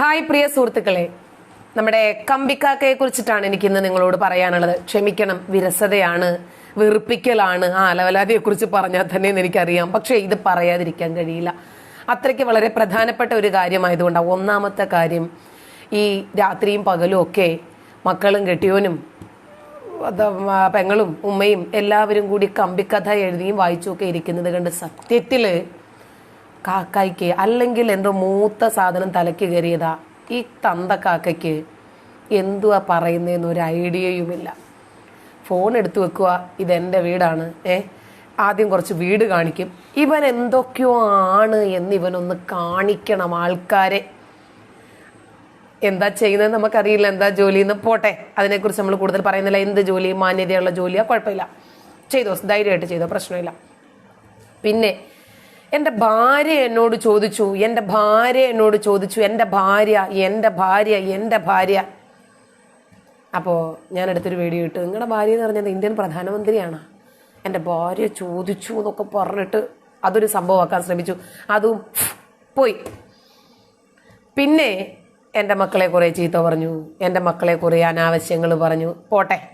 Hi പ്രിയ സുഹൃത്തുക്കളെ. നമ്മുടെ കമ്പിക്കാക്കയെ കുറിച്ചിട്ടാണ് എനിക്ക് ഇന്ന് നിങ്ങളോട് പറയാനുള്ളത്. ക്ഷമിക്കണം വിരസതയാണ് വെറുപ്പിക്കലാണ് ആ അലവലാതിയെ കുറിച്ച് പറഞ്ഞാൽ തന്നെ എനിക്കറിയാം. പക്ഷേ ഇത് പറയാതിരിക്കാൻ കഴിയില്ല. അത്രയ്ക്ക് വളരെ പ്രധാനപ്പെട്ട ഒരു കാര്യമായതുകൊണ്ടാണ് ഒന്നാമത്തെ കാര്യം ഈ രാത്രിയും പകലും ഒക്കെ മക്കളും കെട്ടിയോനും പെങ്ങളും ഉമ്മയും എല്ലാവരും കൂടി കമ്പിക്കഥ എഴുതിയും വായിച്ചുമൊക്കെ ഇരിക്കുന്നത് കണ്ട് സത്യത്തിൽ കാക്കായ്ക്ക് അല്ലെങ്കിൽ എന്തോ മൂത്ത സാധനം തലയ്ക്ക് കയറിയതാ. ഈ തന്ത കാക്കയ്ക്ക് എന്തുവാ പറയുന്നതെന്ന് ഒരു ഐഡിയയുമില്ല. ഫോൺ എടുത്തു വെക്കുക ഇതെന്റെ വീടാണ്. ഏ ആദ്യം കുറച്ച് വീട് കാണിക്കും. ഇവൻ എന്തൊക്കെയോ ആണ് എന്ന് ഇവനൊന്ന് കാണിക്കണം ആൾക്കാരെ. എന്താ ചെയ്യുന്നത് നമുക്കറിയില്ല എന്താ ജോലി എന്ന് പോട്ടെ അതിനെക്കുറിച്ച് നമ്മൾ കൂടുതൽ പറയുന്നില്ല. എന്ത് ജോലി? മാന്യതയുള്ള ജോലിയാ? കുഴപ്പമില്ല. ചെയ്തോ? ധൈര്യമായിട്ട് ചെയ്തോ? പ്രശ്നമില്ല. പിന്നെ എന്റെ ഭാര്യ എന്നോട് ചോദിച്ചു എന്റെ ഭാര്യ എന്നോട് ചോദിച്ചു എന്റെ ഭാര്യ എന്റെ ഭാര്യ എന്റെ ഭാര്യ. അപ്പോൾ ഞാൻ അടുത്തൊരു വീഡിയോ ഇട്ടു. നിങ്ങളുടെ ഭാര്യ എന്ന് പറഞ്ഞത് ഇന്ത്യൻ പ്രധാനമന്ത്രിയാണ്. എന്റെ ഭാര്യ ചോദിച്ചു എന്നൊക്കെ പറഞ്ഞിട്ട് അതൊരു സംഭവമാക്കാൻ ശ്രമിച്ചു. അതും പോയി. പിന്നെ എന്റെ മക്കളെ കുറേ ചീത്ത പറഞ്ഞു. എന്റെ മക്കളെ കുറേ അനാവശ്യങ്ങൾ പറഞ്ഞു. പോട്ടെ.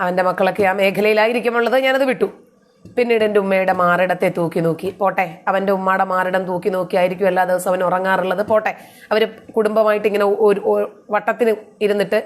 അവന്റെ മക്കളൊക്കെ ആ മേഖലയിലായിരിക്കുമുള്ളത് ഞാനത് വിട്ടു. പിന്നീട് എന്റെ ഉമ്മയുടെ മാറിടത്തെ തൂക്കി നോക്കി. പോട്ടെ അവന്റെ ഉമ്മയുടെ മാറിടം തൂക്കി നോക്കി ആയിരിക്കും എല്ലാ ദിവസവും അവൻ ഉറങ്ങാറുള്ളത്. പോട്ടെ അവർ കുടുംബമായിട്ട് ഇങ്ങനെ ഒരു വട്ടത്തിന് ഇരുന്നിട്ട്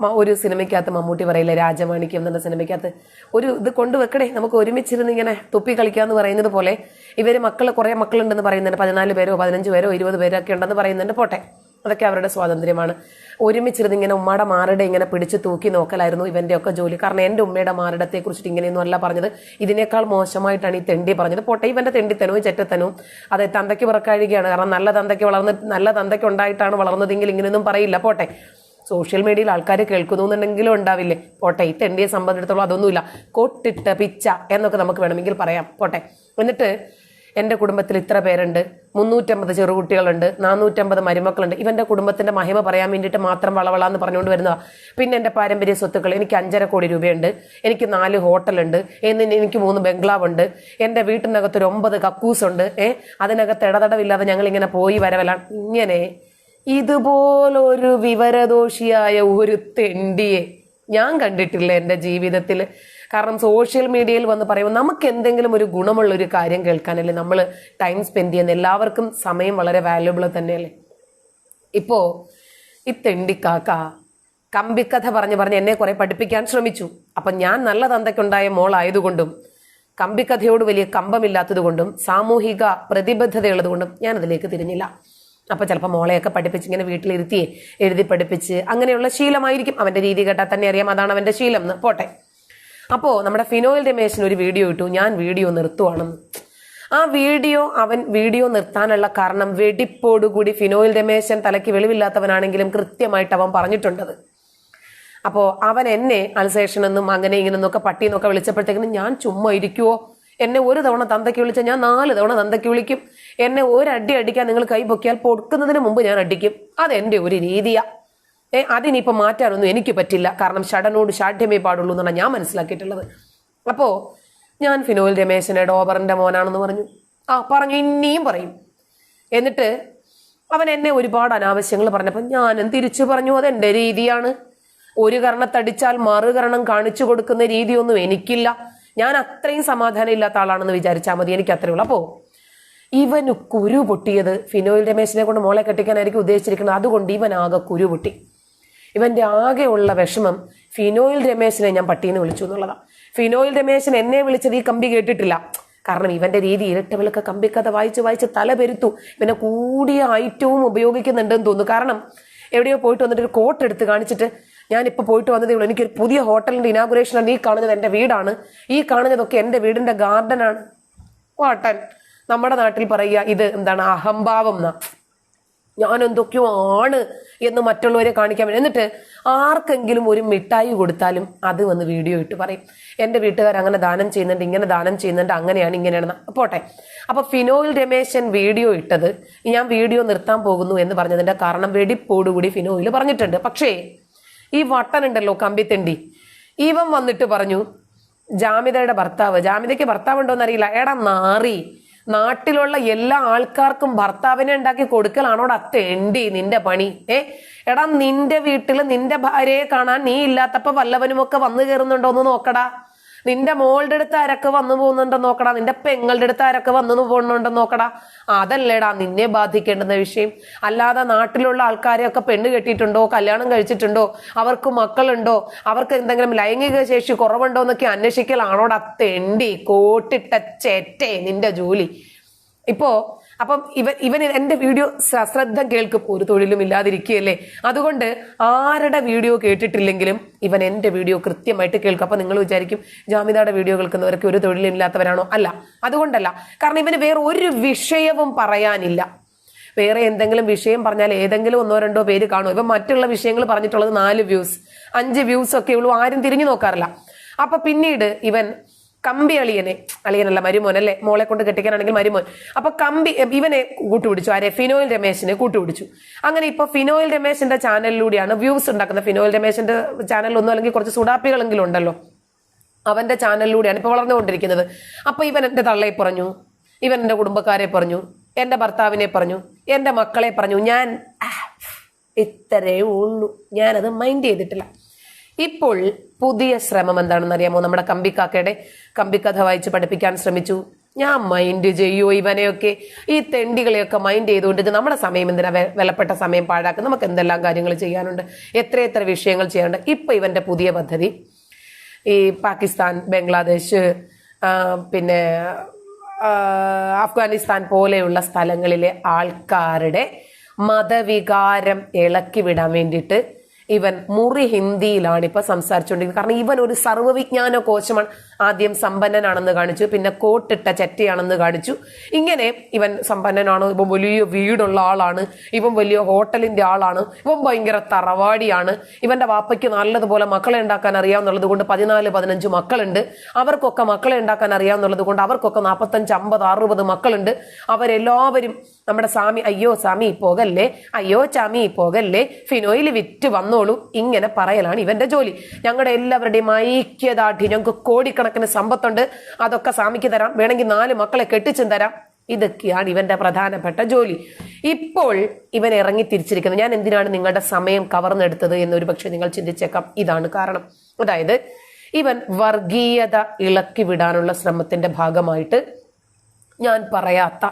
ഒരു സിനിമയ്ക്കകത്ത് മമ്മൂട്ടി പറയില്ലേ രാജമാണിക്യം എന്നുള്ള സിനിമയ്ക്കകത്ത്. ഒരു ഇത് കൊണ്ടുവെക്കണേ നമുക്ക് ഒരുമിച്ചിരുന്ന് ഇങ്ങനെ തുപ്പി കളിക്കാന്ന് പറയുന്നത് പോലെ ഇവർ മക്കൾ കുറേ മക്കളുണ്ടെന്ന് പറയുന്നുണ്ട്. പതിനാല് പേരോ പതിനഞ്ച് പേരോ ഇരുപത് പേരോ ഒക്കെ ഉണ്ടെന്ന് പറയുന്നുണ്ട്. പോട്ടെ. അതൊക്കെ അവരുടെ സ്വാതന്ത്ര്യമാണ്. ഒരുമിച്ചിരുന്ന് ഇങ്ങനെ ഉമ്മയുടെ മാറിടെ ഇങ്ങനെ പിടിച്ച് തൂക്കി നോക്കലായിരുന്നു ഇവന്റെ ഒക്കെ ജോലി. കാരണം എന്റെ ഉമ്മയുടെ മാറിടത്തെ കുറിച്ചിട്ട് ഇങ്ങനെയൊന്നും അല്ല പറഞ്ഞത്. ഇതിനേക്കാൾ മോശമായിട്ടാണ് ഈ തെണ്ടി പറഞ്ഞത്. പോട്ടെ ഇവന്റെ തെണ്ടിത്തനവും ചെറ്റത്തനവും. അതെ തന്തയ്ക്ക് പിറക്കാഴികയാണ്. കാരണം നല്ല തന്തയ്ക്ക് വളർന്ന് നല്ല തന്തയ്ക്ക് ഉണ്ടായിട്ടാണ് വളർന്നതെങ്കിൽ ഇങ്ങനെയൊന്നും പറയില്ല. പോട്ടെ. സോഷ്യൽ മീഡിയയിൽ ആൾക്കാർ കേൾക്കുന്നു എന്നുണ്ടെങ്കിലും ഉണ്ടാവില്ലേ? പോട്ടെ ഈ തെണ്ടിയെ സംബന്ധിച്ചിടത്തോളം അതൊന്നുമില്ല. കൊട്ടിട്ട പിച്ച എന്നൊക്കെ നമുക്ക് വേണമെങ്കിൽ പറയാം. പോട്ടെ. എന്നിട്ട് എന്റെ കുടുംബത്തിൽ ഇത്ര പേരുണ്ട്. മുന്നൂറ്റമ്പത് ചെറുകുട്ടികളുണ്ട്. നാനൂറ്റമ്പത് മരുമക്കളുണ്ട്. ഇവന്റെ കുടുംബത്തിന്റെ മഹിമ പറയാൻ വേണ്ടിയിട്ട് മാത്രം വളവളാന്ന് പറഞ്ഞുകൊണ്ട് വരുന്നതാ. പിന്നെ എന്റെ പാരമ്പര്യ സ്വത്തുക്കൾ. എനിക്ക് അഞ്ചര കോടി രൂപയുണ്ട്. എനിക്ക് നാല് ഹോട്ടലുണ്ട്. എന്നിന് എനിക്ക് മൂന്ന് ബംഗ്ലാവുണ്ട്. എന്റെ വീട്ടിനകത്ത് ഒരു ഒമ്പത് കക്കൂസുണ്ട്. ഏ അതിനകത്ത് ഇടതടവില്ലാതെ ഞങ്ങളിങ്ങനെ പോയി വരവലാണ് ഇങ്ങനെ ഇതുപോലൊരു വിവരദോഷിയായ ഒരു തെണ്ടിയെ ഞാൻ കണ്ടിട്ടില്ല എന്റെ ജീവിതത്തിൽ കാരണം സോഷ്യൽ മീഡിയയിൽ വന്ന് പറയുമ്പോൾ നമുക്ക് എന്തെങ്കിലും ഒരു ഗുണമുള്ള ഒരു കാര്യം കേൾക്കാനല്ലേ നമ്മൾ ടൈം സ്പെൻഡ് ചെയ്യുന്ന എല്ലാവർക്കും സമയം വളരെ വാല്യുബിൾ തന്നെയല്ലേ? ഇപ്പോ ഈ തെണ്ടിക്കാക്ക കമ്പിക്കഥ പറഞ്ഞ് പറഞ്ഞ് എന്നെ കുറെ പഠിപ്പിക്കാൻ ശ്രമിച്ചു. അപ്പൊ ഞാൻ നല്ല തന്തയ്ക്കുണ്ടായ മോളായതുകൊണ്ടും കമ്പിക്കഥയോട് വലിയ കമ്പമില്ലാത്തത് കൊണ്ടും സാമൂഹിക പ്രതിബദ്ധതയുള്ളതുകൊണ്ടും ഞാൻ അതിലേക്ക് തിരിഞ്ഞില്ല. അപ്പൊ ചിലപ്പോൾ മോളെയൊക്കെ പഠിപ്പിച്ച് ഇങ്ങനെ വീട്ടിലിരുത്തിയേ എഴുതി പഠിപ്പിച്ച് അങ്ങനെയുള്ള ശീലമായിരിക്കും. അവന്റെ രീതി കേട്ടാൽ തന്നെ അറിയാം അതാണ് അവന്റെ ശീലം. എന്ന് പോട്ടെ. അപ്പോ നമ്മുടെ ഫിനോയിൽ രമേശൻ ഒരു വീഡിയോ ഇട്ടു. ഞാൻ വീഡിയോ നിർത്തുവാണെന്ന് ആ വീഡിയോ അവൻ വീഡിയോ നിർത്താനുള്ള കാരണം വെടിപ്പോടുകൂടി ഫിനോയിൽ രമേശൻ തലയ്ക്ക് വെളിവില്ലാത്തവനാണെങ്കിലും കൃത്യമായിട്ട് അവൻ പറഞ്ഞിട്ടുണ്ടത് അപ്പോൾ അവൻ എന്നെ അൽസേഷൻ എന്നും അങ്ങനെ ഇങ്ങനെ എന്നൊക്കെ പട്ടി എന്നൊക്കെ വിളിച്ചപ്പോഴത്തേക്കിനും ഞാൻ ചുമ്മാ ഇരിക്കുവോ? എന്നെ ഒരു തവണ തന്തയ്ക്ക് വിളിച്ചാൽ ഞാൻ നാല് തവണ തന്തയ്ക്ക് വിളിക്കും. എന്നെ ഒരു അടി അടിക്കാൻ നിങ്ങൾ കൈ പൊക്കിയാൽ പൊടുക്കുന്നതിന് മുമ്പ് ഞാൻ അടിക്കും. അതെന്റെ ഒരു രീതിയാ. ഏ അതിനിപ്പോൾ മാറ്റാനൊന്നും എനിക്ക് പറ്റില്ല. കാരണം ഷടനോട് ഷാഠ്യമേ പാടുള്ളൂ എന്നാണ് ഞാൻ മനസ്സിലാക്കിയിട്ടുള്ളത്. അപ്പോൾ ഞാൻ ഫിനോൽ രമേശനെ ഡോബറിന്റെ മോനാണെന്ന് പറഞ്ഞു. ആ പറഞ്ഞു ഇനിയും പറയും. എന്നിട്ട് അവൻ എന്നെ ഒരുപാട് അനാവശ്യങ്ങൾ പറഞ്ഞപ്പോൾ ഞാനും തിരിച്ചു പറഞ്ഞു അതെന്റെ രീതിയാണ്. ഒരു കർണത്തടിച്ചാൽ മറുകരണം കാണിച്ചു കൊടുക്കുന്ന രീതിയൊന്നും എനിക്കില്ല. ഞാൻ അത്രയും സമാധാനം ഇല്ലാത്ത ആളാണെന്ന് വിചാരിച്ചാൽ മതി എനിക്ക് അത്രയേ ഉള്ളൂ. അപ്പോൾ ഇവന് കുരു പൊട്ടിയത് ഫിനോയിൽ രമേശിനെ കൊണ്ട് മോളെ കെട്ടിക്കാനായിരിക്കും ഉദ്ദേശിച്ചിരിക്കുന്നത്. അതുകൊണ്ട് ഇവൻ ആകെ കുരു പൊട്ടി. ഇവന്റെ ആകെയുള്ള വിഷമം ഫിനോയിൽ രമേശിനെ ഞാൻ പട്ടീന്ന് വിളിച്ചു എന്നുള്ളതാണ് ഫിനോയിൽ രമേശൻ എന്നെ വിളിച്ചത് ഈ കമ്പി കേട്ടിട്ടില്ല. കാരണം ഇവന്റെ രീതി ഇരട്ടവിളക്ക് കമ്പിക്കഥ വായിച്ച് വായിച്ച് തല പെരുത്തു. ഇവനെ കൂടിയ ഐറ്റവും ഉപയോഗിക്കുന്നുണ്ടെന്ന് തോന്നുന്നു. കാരണം എവിടെയോ പോയിട്ട് വന്നിട്ട് ഒരു കോട്ട് എടുത്ത് കാണിച്ചിട്ട് ഇപ്പൊ പോയിട്ട് വന്നതേ ഉള്ളൂ എനിക്കൊരു പുതിയ ഹോട്ടലിന്റെ ഇനാഗുറേഷൻ ആണ്. ഈ കാണുന്നത് എന്റെ വീടാണ്. ഈ കാണുന്നതൊക്കെ എന്റെ വീടിന്റെ ഗാർഡനാണ് വാട്ടൻ നമ്മുടെ നാട്ടിൽ പറയുക ഇത് എന്താണ് അഹംഭാവം എന്നാ. ഞാൻ എന്തൊക്കെയോ ആണ് എന്ന് മറ്റുള്ളവരെ കാണിക്കാൻ വേണ്ടി. എന്നിട്ട് ആർക്കെങ്കിലും ഒരു മിഠായി കൊടുത്താലും അത് വന്ന് വീഡിയോ ഇട്ട് പറയും. എന്റെ വീട്ടുകാർ അങ്ങനെ ദാനം ചെയ്യുന്നുണ്ട് ഇങ്ങനെ ദാനം ചെയ്യുന്നുണ്ട് അങ്ങനെയാണ് ഇങ്ങനെയാണ് പോട്ടെ. അപ്പോൾ ഫിനോയിൽ രമേശൻ വീഡിയോ ഇട്ടത് ഞാൻ വീഡിയോ നിർത്താൻ പോകുന്നു എന്ന് പറഞ്ഞതിന്റെ കാരണം വെടിപ്പോടുകൂടി ഫിനോയിൽ പറഞ്ഞിട്ടുണ്ട്. പക്ഷേ ഈ വട്ടനുണ്ടല്ലോ കമ്പിത്തെണ്ടി. ഇവൻ വന്നിട്ട് പറഞ്ഞു ജാമിതയുടെ ഭർത്താവ് ജാമിതയ്ക്ക് ഭർത്താവ് ഉണ്ടോ എന്നറിയില്ല എടാ നാറി. നാട്ടിലുള്ള എല്ലാ ആൾക്കാർക്കും ഭർത്താവിനെ ഉണ്ടാക്കി കൊടുക്കലാണോടാ തെണ്ടി നിന്റെ പണി. ഏ? എടാ നിന്റെ വീട്ടിൽ നിന്റെ ഭാര്യയെ കാണാൻ നീ ഇല്ലാത്തപ്പോ വല്ലവനുമൊക്കെ വന്നു കയറുന്നുണ്ടോ എന്ന് നോക്കടാ. നിന്റെ മോളുടെ അടുത്ത് ആരൊക്കെ വന്നു പോകുന്നുണ്ടോ നോക്കടാ. നിന്റെ പെങ്ങളുടെ അടുത്ത് ആരൊക്കെ വന്നു പോകുന്നുണ്ടോ നോക്കടാ. അതല്ലേടാ നിന്നെ ബാധിക്കേണ്ടുന്ന വിഷയം. അല്ലാതെ നാട്ടിലുള്ള ആൾക്കാരെയൊക്കെ പെണ്ണ് കെട്ടിയിട്ടുണ്ടോ? കല്യാണം കഴിച്ചിട്ടുണ്ടോ? അവർക്ക് മക്കളുണ്ടോ? അവർക്ക് എന്തെങ്കിലും ലൈംഗിക ശേഷി കുറവുണ്ടോ എന്നൊക്കെ അന്വേഷിക്കലാണോടാ തെണ്ടി കോട്ടിട്ട ചേറ്റേ നിന്റെ ജോലി. ഇപ്പോ അപ്പം ഇവൻ ഇവൻ എന്റെ വീഡിയോ സശ്രദ്ധ കേൾക്കും ഒരു തൊഴിലും ഇല്ലാതിരിക്കുകയല്ലേ അതുകൊണ്ട് ആരുടെ വീഡിയോ കേട്ടിട്ടില്ലെങ്കിലും ഇവൻ എന്റെ വീഡിയോ കൃത്യമായിട്ട് കേൾക്കും. അപ്പൊ നിങ്ങൾ വിചാരിക്കും ജാമിതയുടെ വീഡിയോ കേൾക്കുന്നവർക്ക് ഒരു തൊഴിലും ഇല്ലാത്തവരാണോ അല്ല. അതുകൊണ്ടല്ല. കാരണം ഇവന് വേറെ ഒരു വിഷയവും പറയാനില്ല. വേറെ എന്തെങ്കിലും വിഷയം പറഞ്ഞാൽ ഏതെങ്കിലും ഒന്നോ രണ്ടോ പേര് കാണും. ഇപ്പം മറ്റുള്ള വിഷയങ്ങൾ പറഞ്ഞിട്ടുള്ളത് നാല് വ്യൂസ്. അഞ്ച് വ്യൂസ് ഒക്കെ ഉള്ളൂ ആരും തിരിഞ്ഞു നോക്കാറില്ല. അപ്പൊ പിന്നീട് ഇവൻ കമ്പി അളിയനെ. അളിയനല്ല മരുമോൻ അല്ലേ? മോളെ കൊണ്ട് കെട്ടിക്കാനാണെങ്കിൽ മരുമോൻ. അപ്പൊ കമ്പി ഇവനെ കൂട്ടുപിടിച്ചു. ആരെ? ഫിനോയിൽ രമേശിനെ കൂട്ടുപിടിച്ചു. അങ്ങനെ ഇപ്പൊ ഫിനോയിൽ രമേശിന്റെ ചാനലിലൂടെയാണ് വ്യൂസ് ഉണ്ടാക്കുന്നത്. ഫിനോയിൽ രമേശിന്റെ ചാനലിലൊന്നും അല്ലെങ്കിൽ കുറച്ച് സുഡാപ്പികളെങ്കിലും ഉണ്ടല്ലോ. അവന്റെ ചാനലിലൂടെയാണ് ഇപ്പൊ വളർന്നുകൊണ്ടിരിക്കുന്നത്. അപ്പൊ ഇവൻ എന്റെ തള്ളയെ പറഞ്ഞു. ഇവൻ എന്റെ കുടുംബക്കാരെ പറഞ്ഞു. എന്റെ ഭർത്താവിനെ പറഞ്ഞു. എന്റെ മക്കളെ പറഞ്ഞു. ഞാൻ ഇത്രയേ ഇത്രേ ഉള്ളൂ. ഞാനത് മൈൻഡ് ചെയ്തിട്ടില്ല. ഇപ്പോൾ പുതിയ ശ്രമം എന്താണെന്ന് അറിയാമോ? നമ്മുടെ കമ്പിക്കാക്കയുടെ കമ്പിക്കഥ വായിച്ച് പഠിപ്പിക്കാൻ ശ്രമിച്ചു. ഞാൻ മൈൻഡ് ചെയ്യോ ഇവനെയൊക്കെ? ഈ തെണ്ടികളെയൊക്കെ മൈൻഡ് ചെയ്തുകൊണ്ട് നമ്മുടെ സമയം എന്തിനാ വിലപ്പെട്ട സമയം പാഴാക്കും നമുക്ക് എന്തെല്ലാം കാര്യങ്ങൾ ചെയ്യാനുണ്ട്? എത്ര എത്ര വിഷയങ്ങൾ ചെയ്യാനുണ്ട്? ഇപ്പൊ ഇവന്റെ പുതിയ പദ്ധതി. ഈ പാകിസ്ഥാൻ ബംഗ്ലാദേശ് പിന്നെ അഫ്ഗാനിസ്ഥാൻ പോലെയുള്ള സ്ഥലങ്ങളിലെ ആൾക്കാരുടെ മതവികാരം ഇളക്കി വിടാൻ വേണ്ടിയിട്ട് ഇവൻ മുറി ഹിന്ദിയിലാണ് ഇപ്പൊ സംസാരിച്ചുകൊണ്ടിരിക്കുന്നത്. കാരണം ഇവൻ ഒരു സർവവിജ്ഞാന കോശമാണ്. ആദ്യം സമ്പന്നനാണെന്ന് കാണിച്ചു പിന്നെ കോട്ടിട്ട ചെറ്റയാണെന്ന് കാണിച്ചു. ഇങ്ങനെ ഇവൻ സമ്പന്നനാണ് ഇപ്പം വലിയ വീടുള്ള ആളാണ് ഇവൻ വലിയ ഹോട്ടലിന്റെ ആളാണ് ഇവൻ ഭയങ്കര തറവാടിയാണ്. ഇവന്റെ വാപ്പയ്ക്ക് നല്ലതുപോലെ മക്കളെ ഉണ്ടാക്കാൻ അറിയാവുന്നുള്ളത് കൊണ്ട് പതിനാല് പതിനഞ്ച് മക്കളുണ്ട്. അവർക്കൊക്കെ മക്കളെ ഉണ്ടാക്കാൻ അറിയാവുന്നുള്ളത് കൊണ്ട് അവർക്കൊക്കെ നാൽപ്പത്തഞ്ച് അമ്പത് അറുപത് മക്കളുണ്ട്. അവരെല്ലാവരും നമ്മുടെ സ്വാമി അയ്യോ സ്വാമി പോകല്ലേ? അയ്യോ ചാമി പോകല്ലേ? ഫിനോയിൽ വിറ്റ് വന്നോളൂ. ഇങ്ങനെ പറയലാണ് ഇവന്റെ ജോലി. ഞങ്ങളുടെ എല്ലാവരുടെയും ഐക്യദാർഢ്യം ഞങ്ങൾക്ക് കോടിക്കണക്കിന് സമ്പത്തുണ്ട്. അതൊക്കെ സ്വാമിക്ക് തരാം. വേണമെങ്കിൽ നാല് മക്കളെ കെട്ടിച്ചും തരാം. ഇതൊക്കെയാണ് ഇവന്റെ പ്രധാനപ്പെട്ട ജോലി. ഇപ്പോൾ ഇവൻ ഇറങ്ങി തിരിച്ചിരിക്കുന്നത് ഞാൻ എന്തിനാണ് നിങ്ങളുടെ സമയം കവർന്നെടുത്തത് എന്നൊരു പക്ഷെ നിങ്ങൾ ചിന്തിച്ചേക്കാം. ഇതാണ് കാരണം. അതായത് ഇവൻ വർഗീയത ഇളക്കി വിടാനുള്ള ശ്രമത്തിന്റെ ഭാഗമായിട്ട് ഞാൻ പറയാത്ത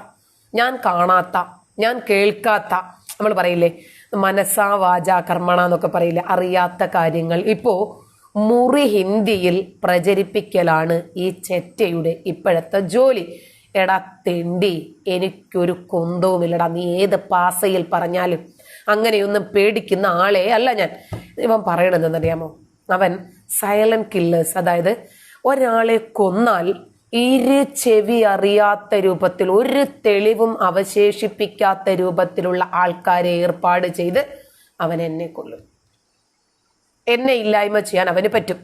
ഞാൻ കാണാത്ത ഞാൻ കേൾക്കാത്ത നമ്മൾ പറയില്ലേ മനസ്സാ വാച കർമ്മണ എന്നൊക്കെ പറയില്ലേ അറിയാത്ത കാര്യങ്ങൾ. ഇപ്പോ മുറി ഹിന്ദിയിൽ പ്രചരിപ്പിക്കലാണ് ഈ ചെറ്റയുടെ ഇപ്പോഴത്തെ ജോലി. എടാ തെണ്ടി എനിക്കൊരു കുന്തവുമില്ലടാ നീ ഏത് പാസയിൽ പറഞ്ഞാലും അങ്ങനെയൊന്നും പേടിക്കുന്ന ആളെ അല്ല ഞാൻ. ഇവൻ പറയണതെന്നറിയാമോ അവൻ സൈലന്റ് കില്ലേഴ്സ് അതായത് ഒരാളെ കൊന്നാൽ ഇരു ചെവി അറിയാത്ത രൂപത്തിൽ ഒരു തെളിവും അവശേഷിപ്പിക്കാത്ത രൂപത്തിലുള്ള ആൾക്കാരെ ഏർപ്പാട് ചെയ്ത് അവൻ എന്നെ കൊല്ലും. എന്നെ ഇല്ലായ്മ ചെയ്യാൻ അവന് പറ്റും.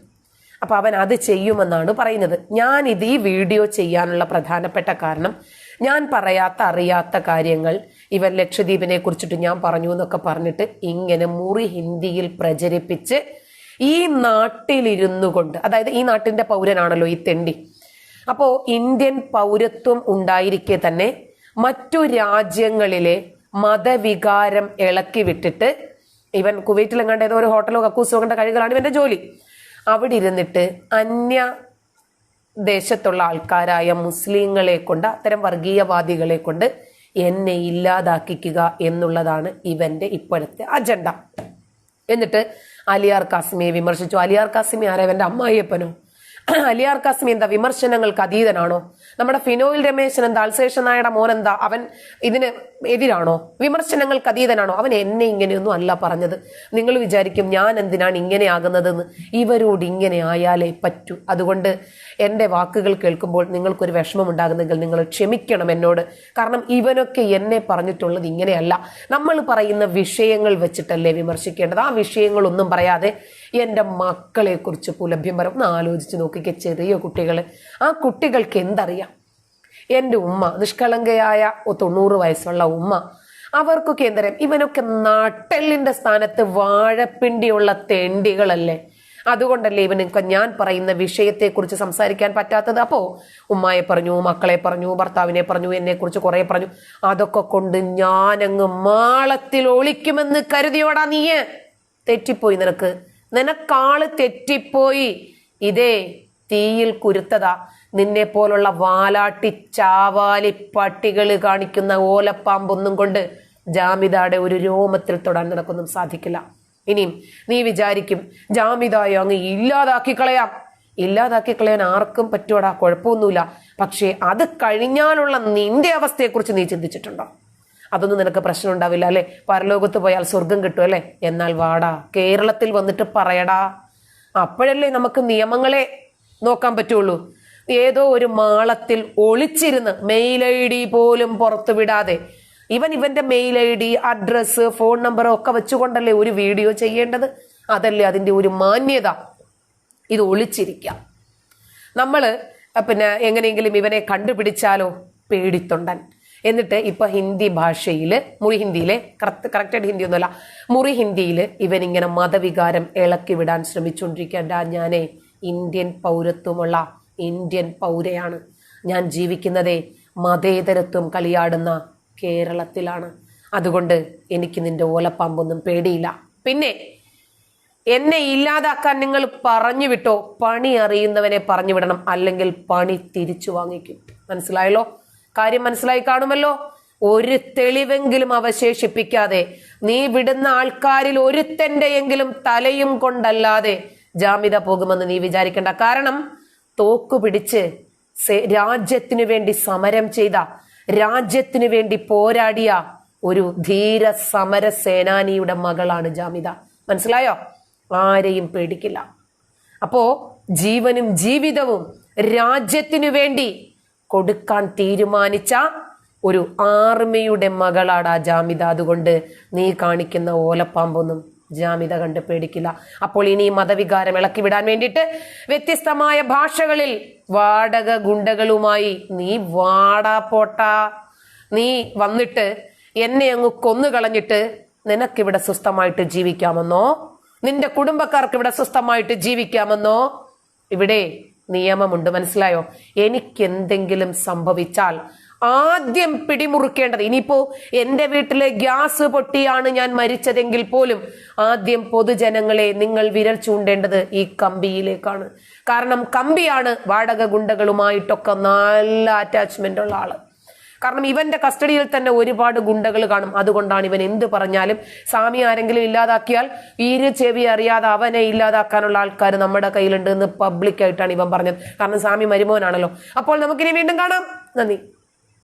അപ്പൊ അവൻ അത് ചെയ്യുമെന്നാണ് പറയുന്നത്. ഞാൻ ഇത് ഈ വീഡിയോ ചെയ്യാനുള്ള പ്രധാനപ്പെട്ട കാരണം ഞാൻ പറയാത്ത അറിയാത്ത കാര്യങ്ങൾ ഇവൻ ലക്ഷദ്വീപിനെ കുറിച്ചിട്ട് ഞാൻ പറഞ്ഞു എന്നൊക്കെ പറഞ്ഞിട്ട് ഇങ്ങനെ മുറി ഹിന്ദിയിൽ പ്രചരിപ്പിച്ച് ഈ നാട്ടിലിരുന്നു കൊണ്ട് അതായത് ഈ നാട്ടിന്റെ പൗരനാണല്ലോ ഈ തെണ്ടി അപ്പോ ഇന്ത്യൻ പൗരത്വം ഉണ്ടായിരിക്കെ തന്നെ മറ്റു രാജ്യങ്ങളിലെ മതവികാരം ഇളക്കി വിട്ടിട്ട് ഇവൻ കുവൈറ്റിൽ എങ്ങാണ്ട് ഏതോ ഒരു ഹോട്ടലോ കക്കൂസോ കണ്ട കഴികളാണ് ഇവന്റെ ജോലി. അവിടെ ഇരുന്നിട്ട് അന്യ ദേശത്തുള്ള ആൾക്കാരായ മുസ്ലിങ്ങളെ കൊണ്ട് അത്തരം വർഗീയവാദികളെ കൊണ്ട് എന്നെ ഇല്ലാതാക്കിക്കുക എന്നുള്ളതാണ് ഇവന്റെ ഇപ്പോഴത്തെ അജണ്ട. എന്നിട്ട് അലിയാർ കാസിമിയെ വിമർശിച്ചു. അലിയാർ കാസിമി ആരാ? ഇവന്റെ അമ്മായിയപ്പനോ? അലിയാർ കാസിം എന്താ വിമർശനങ്ങൾക്ക് അതീതനാണോ? നമ്മുടെ ഫിനോയിൽ രമേശൻ എന്താ അൽസേഷൻ നായയുടെ മോൻ എന്താ അവൻ ഇതിന് എതിരാണോ? വിമർശനങ്ങൾക്ക് അതീതനാണോ? അവൻ എന്നെ ഇങ്ങനെയൊന്നും അല്ല പറഞ്ഞത്. നിങ്ങൾ വിചാരിക്കും ഞാൻ എന്തിനാണ് ഇങ്ങനെ ആകുന്നതെന്ന്. ഇവരോട് ഇങ്ങനെ ആയാലേ പറ്റൂ. അതുകൊണ്ട് എന്റെ വാക്കുകൾ കേൾക്കുമ്പോൾ നിങ്ങൾക്കൊരു വിഷമം ഉണ്ടാകുന്നെങ്കിൽ നിങ്ങൾ ക്ഷമിക്കണം എന്നോട്. കാരണം ഇവനൊക്കെ എന്നെ പറഞ്ഞിട്ടുള്ളത് ഇങ്ങനെയല്ല. നമ്മൾ പറയുന്ന വിഷയങ്ങൾ വെച്ചിട്ടല്ലേ വിമർശിക്കേണ്ടത്. ആ വിഷയങ്ങളൊന്നും പറയാതെ എന്റെ മക്കളെക്കുറിച്ച് പുലഭ്യം വരും ഒന്ന് ആലോചിച്ച് നോക്കിക്ക ചെറിയ കുട്ടികൾ ആ കുട്ടികൾക്ക് എന്തറിയാം? എന്റെ ഉമ്മ നിഷ്കളങ്കയായ തൊണ്ണൂറ് വയസ്സുള്ള ഉമ്മ അവർക്കൊക്കെ എന്തറിയാം? ഇവനൊക്കെ നട്ടെല്ലിന്റെ സ്ഥാനത്ത് വാഴപ്പിണ്ടിയുള്ള തെണ്ടികളല്ലേ? അതുകൊണ്ടല്ലേ ഇവനൊക്കെ ഞാൻ പറയുന്ന വിഷയത്തെക്കുറിച്ച് സംസാരിക്കാൻ പറ്റാത്തത്? അപ്പോൾ ഉമ്മായെ പറഞ്ഞു മക്കളെ പറഞ്ഞു ഭർത്താവിനെ പറഞ്ഞു എന്നെ കുറിച്ച് കുറെ പറഞ്ഞു. അതൊക്കെ കൊണ്ട് ഞാനങ്ങ് മാളത്തിൽ ഒളിക്കുമെന്ന് കരുതിയോടാ നീയെ? തെറ്റിപ്പോയി നിനക്ക്. നിനക്കാൾ തെറ്റിപ്പോയി. ഇതേ തീയിൽ കുരുത്തതാ. നിന്നെ പോലുള്ള വാലാട്ടി ചാവാലി പട്ടികൾ കാണിക്കുന്ന ഓലപ്പാമ്പൊന്നും കൊണ്ട് ജാമിതയുടെ ഒരു രോമത്തിൽ തൊടാൻ നിനക്കൊന്നും സാധിക്കില്ല. ഇനിയും നീ വിചാരിക്കും ജാമിതായ അങ്ങ് ഇല്ലാതാക്കി കളയാം. ഇല്ലാതാക്കി കളയാൻ ആർക്കും പറ്റുവാടാ കുഴപ്പമൊന്നുമില്ല. പക്ഷേ അത് കഴിഞ്ഞാലുള്ള നിന്റെ അവസ്ഥയെക്കുറിച്ച് നീ ചിന്തിച്ചിട്ടുണ്ടോ? അതൊന്നും നിനക്ക് പ്രശ്നം ഉണ്ടാവില്ല അല്ലെ? പരലോകത്ത് പോയാൽ സ്വർഗം കിട്ടും അല്ലെ? എന്നാൽ വാടാ കേരളത്തിൽ വന്നിട്ട് പറയടാ. അപ്പോഴല്ലേ നമുക്ക് നിയമങ്ങളെ നോക്കാൻ പറ്റുള്ളൂ. ഏതോ ഒരു മാളത്തിൽ ഒളിച്ചിരുന്ന് മെയിൽ ഐ ഡി പോലും പുറത്തു വിടാതെ ഇവൻ ഇവന്റെ mail I D address phone number ഒക്കെ വെച്ചുകൊണ്ടല്ലേ ഒരു വീഡിയോ ചെയ്യേണ്ടത്? അതല്ലേ അതിന്റെ ഒരു മാന്യത? ഇത് ഒളിച്ചിരിക്കാം. നമ്മൾ പിന്നെ എങ്ങനെയെങ്കിലും ഇവനെ കണ്ടുപിടിച്ചാലോ? പേടിത്തൊണ്ടൻ. എന്നിട്ട് ഇപ്പൊ ഹിന്ദി ഭാഷയിൽ മുറി ഹിന്ദിയിലെ കറക്റ്റ് കറക്റ്റായിട്ട് ഹിന്ദി ഒന്നുമല്ല മുറി ഹിന്ദിയിൽ ഇവനിങ്ങനെ മതവികാരം ഇളക്കി വിടാൻ ശ്രമിച്ചുകൊണ്ടിരിക്കേണ്ട ഞാനേ ഇന്ത്യൻ പൗരത്വമുള്ള ഇന്ത്യൻ പൗരയാണ്. ഞാൻ ജീവിക്കുന്നതേ മതേതരത്വം കളിയാടുന്ന കേരളത്തിലാണ്. അതുകൊണ്ട് എനിക്ക് നിന്റെ ഓലപ്പാമ്പൊന്നും പേടിയില്ല. പിന്നെ എന്നെ ഇല്ലാതാക്കാൻ നിങ്ങൾ പറഞ്ഞു വിട്ടോ? പണി അറിയുന്നവനെ പറഞ്ഞു വിടണം. അല്ലെങ്കിൽ പണി തിരിച്ചു വാങ്ങിക്കും. മനസ്സിലായല്ലോ? കാര്യം മനസ്സിലായി കാണുമല്ലോ? ഒരു തെളിവെങ്കിലും അവശേഷിപ്പിക്കാതെ നീ വിടുന്ന ആൾക്കാരിൽ ഒരുത്തന്റെയെങ്കിലും തലയും കൊണ്ടല്ലാതെ ജാമ്യത പോകുമെന്ന് നീ വിചാരിക്കേണ്ട. കാരണം തോക്കു പിടിച്ച് രാജ്യത്തിനു വേണ്ടി സമരം ചെയ്ത രാജ്യത്തിനു വേണ്ടി പോരാടിയ ഒരു ധീര സമര സേനാനിയുടെ മകളാണ് ജാമിത മനസ്സിലായോ? ആരെയും പേടിക്കില്ല. അപ്പോ ജീവനും ജീവിതവും രാജ്യത്തിനു വേണ്ടി കൊടുക്കാൻ തീരുമാനിച്ച ഒരു ആർമിയുടെ മകളാണ് ആ ജാമിത. അതുകൊണ്ട് നീ കാണിക്കുന്ന ഓലപ്പാമ്പൊന്നും ജാമിത കണ്ട് പേടിക്കില്ല. അപ്പോൾ ഇനി മതവികാരം ഇളക്കി വിടാൻ വേണ്ടിയിട്ട് വ്യത്യസ്തമായ ഭാഷകളിൽ വാടക ഗുണ്ടകളുമായി നീ വാടാ പോട്ടാ. നീ വന്നിട്ട് എന്നെ അങ്ങ് കൊന്നു കളഞ്ഞിട്ട് നിനക്കിവിടെ സ്വസ്ഥമായിട്ട് ജീവിക്കാമെന്നോ? നിന്റെ കുടുംബക്കാർക്ക് ഇവിടെ സ്വസ്ഥമായിട്ട് ജീവിക്കാമെന്നോ? ഇവിടെ നിയമമുണ്ട്. മനസ്സിലായോ? എനിക്കെന്തെങ്കിലും സംഭവിച്ചാൽ ആദ്യം പിടിമുറുക്കേണ്ടത് ഇനിയിപ്പോ എന്റെ വീട്ടിലെ ഗ്യാസ് പൊട്ടിയാണ് ഞാൻ മരിച്ചതെങ്കിൽ പോലും ആദ്യം പൊതുജനങ്ങളെ നിങ്ങൾ വിരൽ ചൂണ്ടേണ്ടത് ഈ കമ്പിയിലേക്കാണ്. കാരണം കമ്പിയാണ് വാടക ഗുണ്ടകളുമായിട്ടൊക്കെ നല്ല അറ്റാച്ച്മെന്റ് ഉള്ള ആൾ. കാരണം ഇവന്റെ കസ്റ്റഡിയിൽ തന്നെ ഒരുപാട് ഗുണ്ടകൾ കാണും. അതുകൊണ്ടാണ് ഇവൻ എന്ത് പറഞ്ഞാലും സ്വാമി ആരെങ്കിലും ഇല്ലാതാക്കിയാൽ വീര് ചെവി അറിയാതെ അവനെ ഇല്ലാതാക്കാനുള്ള ആൾക്കാർ നമ്മുടെ കയ്യിലുണ്ട് എന്ന് പബ്ലിക്കായിട്ടാണ് ഇവൻ പറഞ്ഞത്. കാരണം സ്വാമി മരുമോനാണല്ലോ. അപ്പോൾ നമുക്കിനി വീണ്ടും കാണാം. നന്ദി.